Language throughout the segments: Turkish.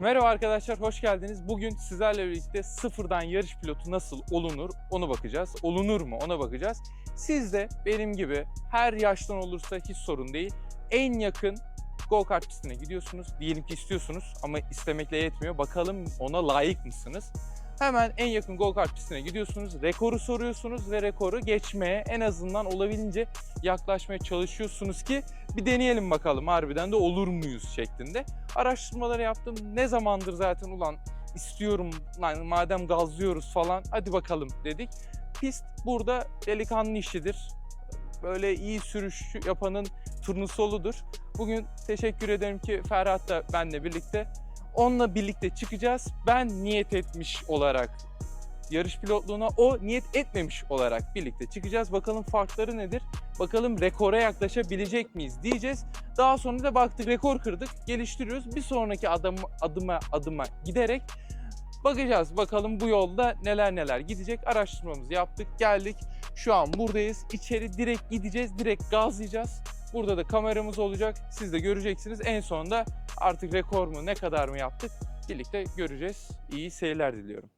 Merhaba arkadaşlar, hoş geldiniz. Bugün sizlerle birlikte sıfırdan yarış pilotu nasıl olunur onu bakacağız. Olunur mu ona bakacağız. Siz de benim gibi her yaştan olursa hiç sorun değil. En yakın go-kart pistine gidiyorsunuz. Diyelim ki istiyorsunuz ama istemekle yetmiyor. Bakalım ona layık mısınız? Hemen en yakın go-kart pistine gidiyorsunuz. Rekoru soruyorsunuz ve rekoru geçmeye en azından olabildiğince yaklaşmaya çalışıyorsunuz ki bir deneyelim bakalım harbiden de olur muyuz şeklinde araştırmaları yaptım. Ne zamandır zaten ulan istiyorum lan madem gazlıyoruz falan hadi bakalım dedik. Pist burada delikanlı işidir. Böyle iyi sürüş yapanın turnusoludur. Bugün teşekkür ederim ki Ferhat da benle birlikte. Onunla birlikte çıkacağız. Ben niyet etmiş olarak yarış pilotluğuna, o niyet etmemiş olarak birlikte çıkacağız. Bakalım farkları nedir? Bakalım rekora yaklaşabilecek miyiz diyeceğiz. Daha sonra da baktık rekor kırdık, geliştiriyoruz. Bir sonraki adım, adıma adıma giderek bakacağız. Bakalım bu yolda neler neler gidecek. Araştırmamızı yaptık, geldik. Şu an buradayız. İçeri direkt gideceğiz, direkt gazlayacağız. Burada da kameramız olacak. Siz de göreceksiniz. En sonunda artık rekor mu ne kadar mı yaptık birlikte göreceğiz. İyi seyirler diliyorum.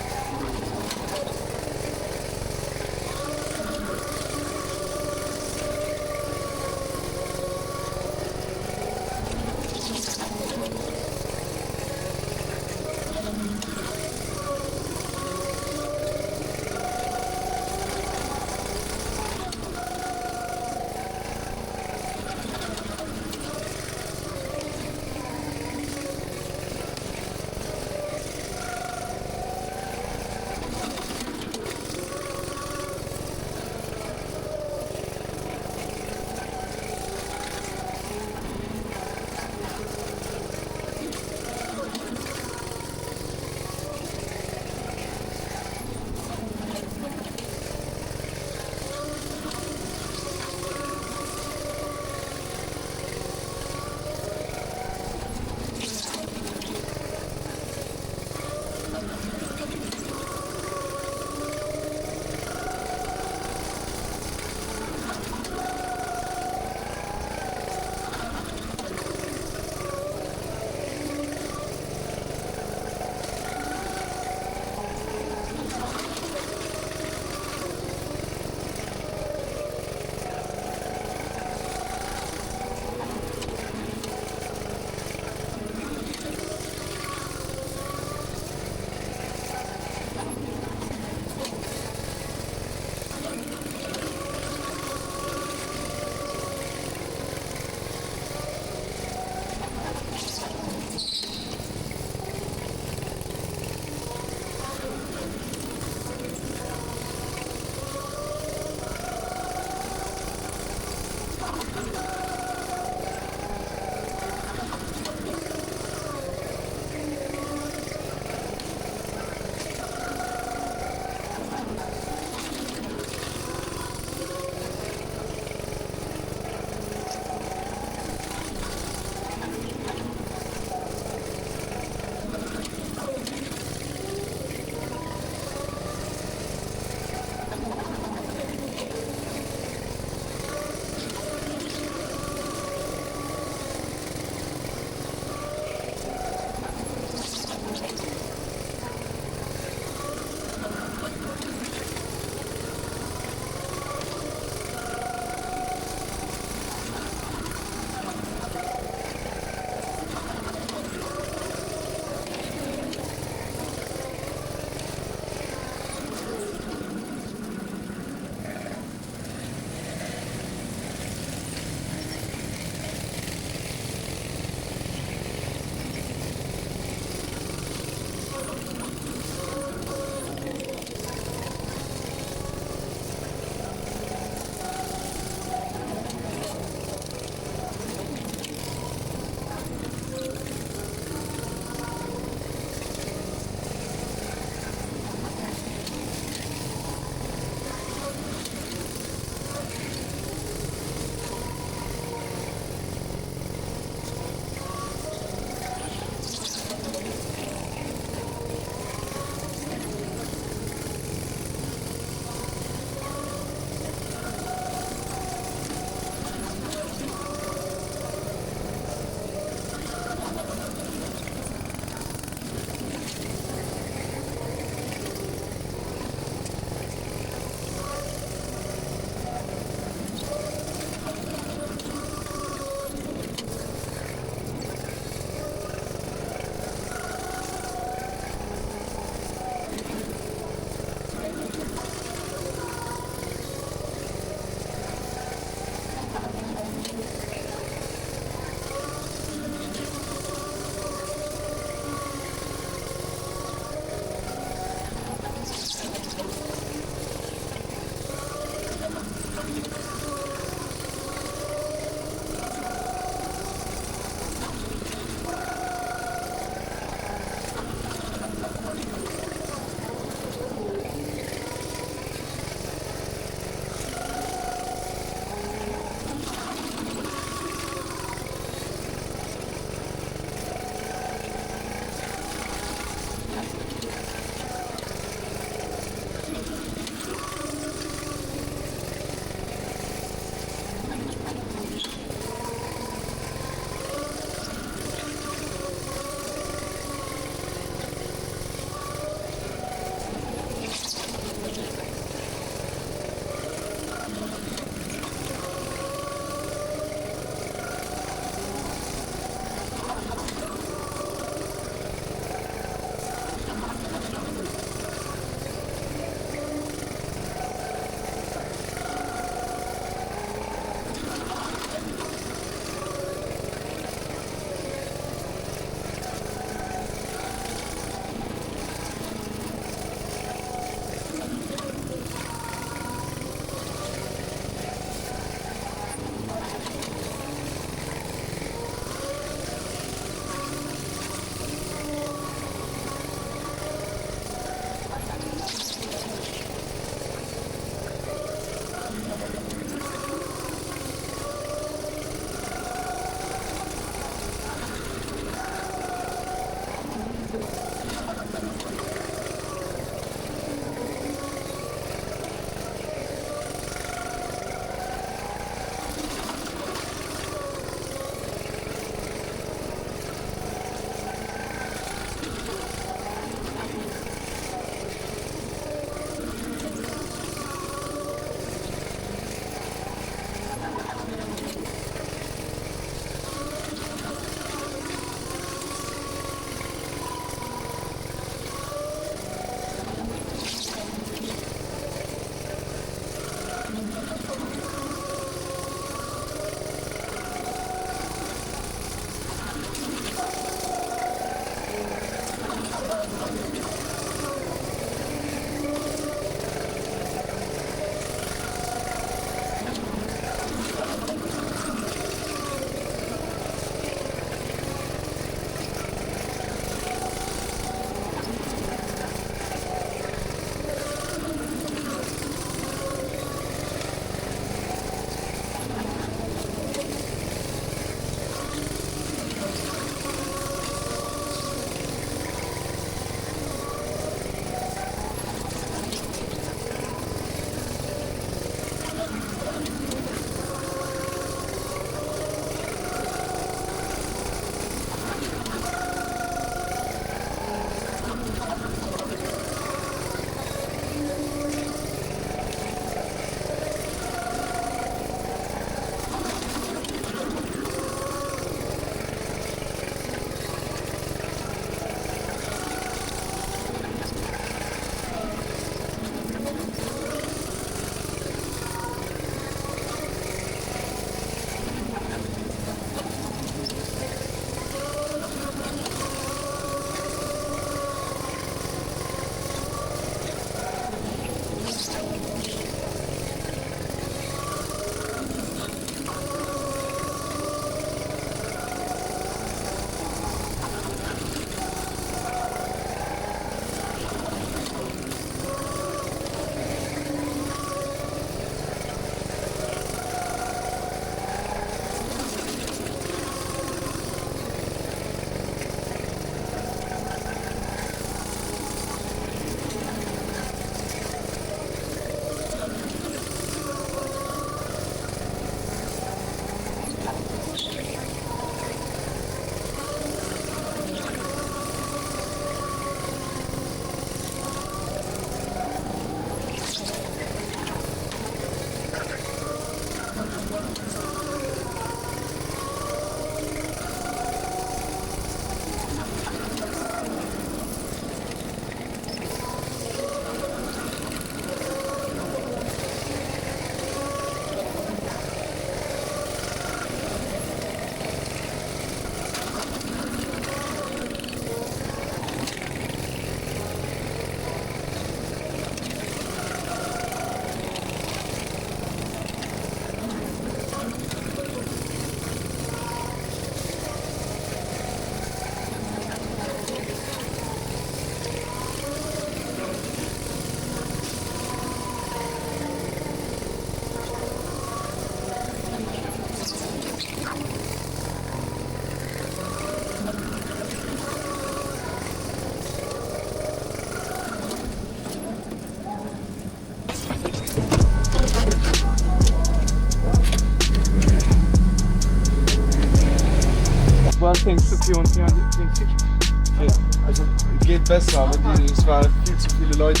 Besser, aber die, es waren viel zu viele Leute.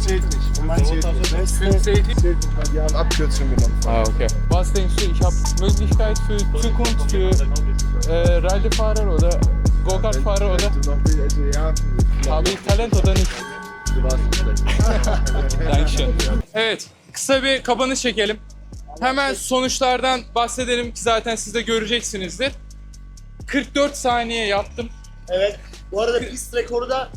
Zählt nicht. Und man zählt nicht. Fünf zählt nicht? Zählt nicht, weil die haben Abkürzungen genommen. Ah, okay. Was denkst du, ich habe Möglichkeit für Zukunft für äh, Rallye-Fahrer oder Go-Kart-Fahrer oder habe ich Talent oder nicht? Dankeschön. Evet, kısa bir kapanış çekelim. Hemen sonuçlardan bahsedelim ki zaten siz de göreceksinizdir. 44 saniye yaptım. Evet. Bu arada pist rekoru da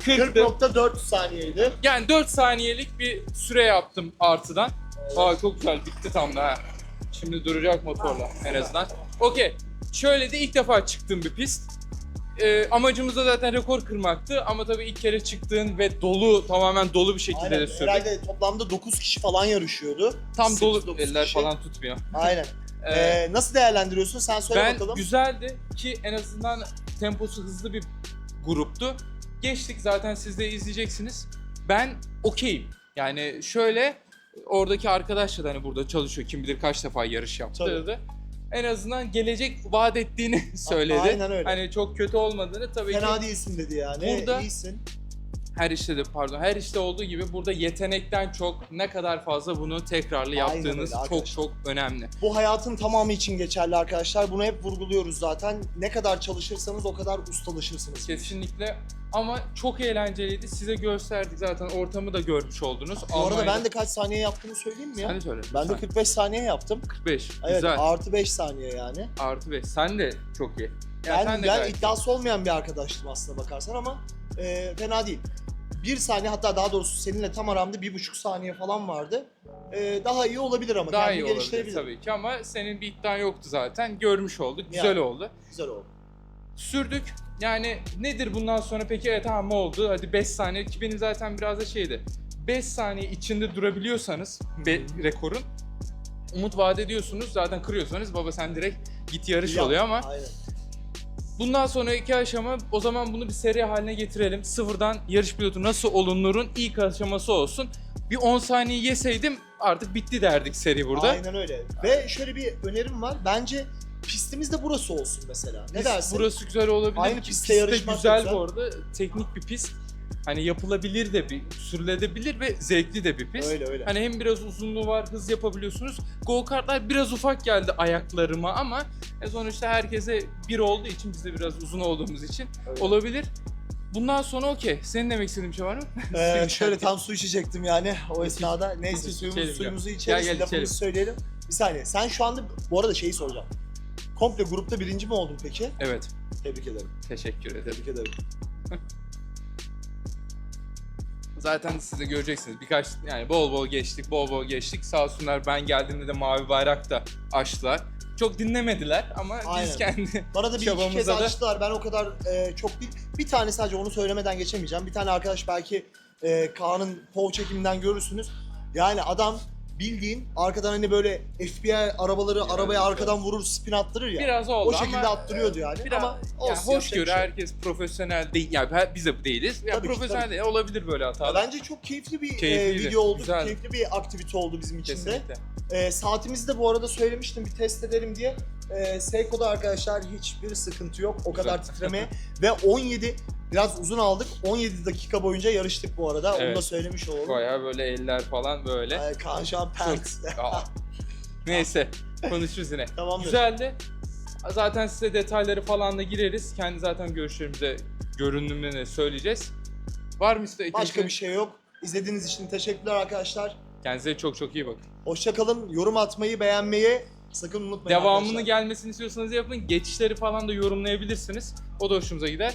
40'tı. 40.4 saniyeydi. Yani 4 saniyelik bir süre yaptım artıdan. Aa çok güzel bitti tam da ha. Şimdi duracak motorla en azından. Okey. Şöyle de ilk defa çıktığım bir pist. Ee, amacımız da zaten rekor kırmaktı ama tabii ilk kere çıktığın ve dolu tamamen dolu bir şekilde Aynen. de sürdük. Herhalde toplamda 9 kişi falan yarışıyordu. Tam 8-9 dolu eller kişi. falan tutmuyor. Aynen. Ee, Ee, nasıl değerlendiriyorsun? Sen söyle ben bakalım. güzeldi ki en azından temposu hızlı bir gruptu. Geçtik zaten siz de izleyeceksiniz. Ben okeyim. Yani şöyle oradaki arkadaşla da hani burada çalışıyor. Kim bilir kaç defa yarış yaptı Tabii. da. En azından gelecek vaat ettiğini söyledi. aynen öyle. Hani çok kötü olmadığını tabii Fena ki değilsin dedi yani. Burada- İyisin. Her işte de pardon her işte olduğu gibi burada yetenekten çok ne kadar fazla bunu tekrarlı Aynen yaptığınız öyle çok arkadaşlar. çok önemli. Bu hayatın tamamı için geçerli arkadaşlar. Bunu hep vurguluyoruz zaten. Ne kadar çalışırsanız o kadar ustalaşırsınız. Kesinlikle ama çok eğlenceliydi. Size gösterdik zaten ortamı da görmüş oldunuz. Bu arada ben de kaç saniye yaptığımı söyleyeyim mi ya? Sen de söyle. Ben de lütfen. 45 saniye yaptım. 45. Evet Güzel. artı 5 saniye yani. Artı 5. Sen de çok iyi. Ya Ben, sen de ben gayet iyi. iddiası olmayan bir arkadaştım aslında bakarsan ama e, fena değil. Bir saniye hatta daha doğrusu seninle tam aramda bir buçuk saniye falan vardı. E, daha iyi olabilir ama daha iyi olabilir tabii ki ama senin bir iddian yoktu zaten. Görmüş olduk. Güzel Yani. oldu. Güzel oldu. Sürdük. Yani nedir bundan sonra peki evet tamam oldu. Hadi 5 saniye ki benim zaten biraz da şeydi. 5 saniye içinde durabiliyorsanız be, rekorun umut vaat ediyorsunuz. Zaten kırıyorsanız baba sen direkt git yarış Yap. oluyor ama Aynen. Bundan sonraki aşama o zaman bunu bir seri haline getirelim. Sıfırdan yarış pilotu nasıl olunurun ilk aşaması olsun. Bir 10 saniye yeseydim artık bitti derdik seri burada. Aynen öyle. Ve şöyle bir önerim var. Bence pistimiz de burası olsun mesela. Ne Pist- dersin? Burası güzel olabilir. Aynı pistte pist de yarışmak güzel, güzel. bu arada. Teknik bir pist. Hani yapılabilir de bir, sürülebilir ve zevkli de bir pist. Öyle öyle. Hani hem biraz uzunluğu var, hız yapabiliyorsunuz. Go kartlar biraz ufak geldi ayaklarıma ama e sonuçta herkese bir olduğu için biz de biraz uzun olduğumuz için Öyle. olabilir. Bundan sonra okey. Senin demek istediğin bir şey var mı? Ee, şöyle tam su içecektim yani o esnada. Neyse suyumuz, içelim suyumuzu Gel, içeriz, gel, lafımızı içelim. söyleyelim. Bir saniye. Sen şu anda bu arada şeyi soracağım. Komple grupta birinci mi oldun peki? Evet. Tebrik ederim. Teşekkür ederim. Tebrik ederim. Zaten siz de göreceksiniz. Birkaç yani bol bol geçtik, bol bol geçtik. Sağ olsunlar ben geldiğimde de mavi bayrak da açtılar. Çok dinlemediler ama Aynen. biz kendi Bana da bir iki kez da- açtılar. Ben o kadar e, çok değil. Bir tane sadece onu söylemeden geçemeyeceğim. Bir tane arkadaş belki e, Kaan'ın pov çekiminden görürsünüz. Yani adam bildiğin arkadan hani böyle FBI arabaları Biraz arabaya biraz. arkadan vurur spin attırır ya. biraz oldu o şekilde ama attırıyordu yani. biraz ama yani olsun, yapacak hoşgörü şey herkes profesyonel değil. Yani biz de değiliz. Ya Tabii ki, profesyonel tabii. değil. Olabilir böyle hatalar. Bence çok keyifli bir e, video oldu. güzeldi. Keyifli bir aktivite oldu bizim için de. E, saatimizi de bu arada söylemiştim bir test edelim diye. E, Seiko'da arkadaşlar hiçbir sıkıntı yok. O kadar Güzel. titremeye. Ve 17 biraz uzun aldık. 17 dakika boyunca yarıştık bu arada. Onu Evet. da söylemiş olalım. Bayağı böyle eller falan böyle. Ay, Kaan şu an pert. Neyse konuşuruz yine. Tamamdır. Güzeldi. Zaten size detayları falan da gireriz. Kendi zaten görüşlerimize, görünümlerini söyleyeceğiz. Var mı size Başka bir şey yok. İzlediğiniz için teşekkürler arkadaşlar. Kendinize çok çok iyi bakın. Hoşçakalın. Yorum atmayı, beğenmeyi sakın unutmayın Devamını arkadaşlar. gelmesini istiyorsanız yapın. Geçişleri falan da yorumlayabilirsiniz. O da hoşumuza gider.